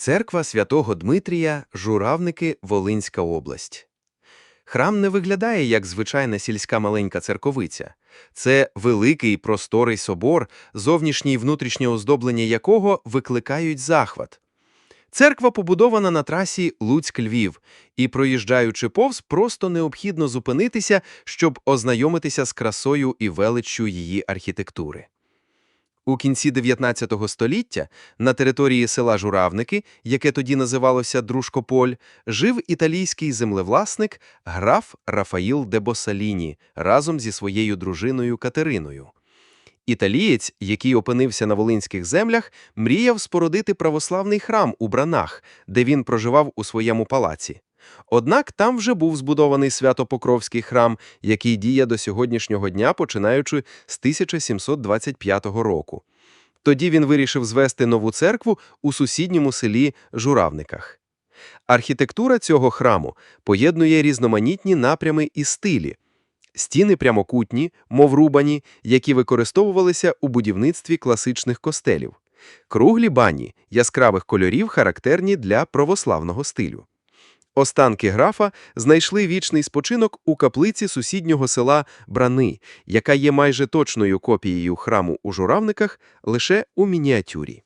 Церква святого Дмитрія, Журавники, Волинська область. Храм не виглядає як звичайна сільська маленька церковиця. Це великий просторий собор, зовнішнє і внутрішнє оздоблення якого викликають захват. Церква побудована на трасі Луцьк-Львів, і, проїжджаючи повз, просто необхідно зупинитися, щоб ознайомитися з красою і величчю її архітектури. У кінці 19 століття на території села Журавники, яке тоді називалося Дружкополь, жив італійський землевласник граф Рафаїл де Босаліні разом зі своєю дружиною Катериною. Італієць, який опинився на волинських землях, мріяв спорудити православний храм у Бранах, де він проживав у своєму палаці. Однак там вже був збудований Свято-Покровський храм, який діє до сьогоднішнього дня, починаючи з 1725 року. Тоді він вирішив звести нову церкву у сусідньому селі Журавниках. Архітектура цього храму поєднує різноманітні напрями і стилі. Стіни прямокутні, мов рубані, які використовувалися у будівництві класичних костелів. Круглі бані яскравих кольорів характерні для православного стилю. Останки графа знайшли вічний спочинок у каплиці сусіднього села Брани, яка є майже точною копією храму у Журавниках лише у мініатюрі.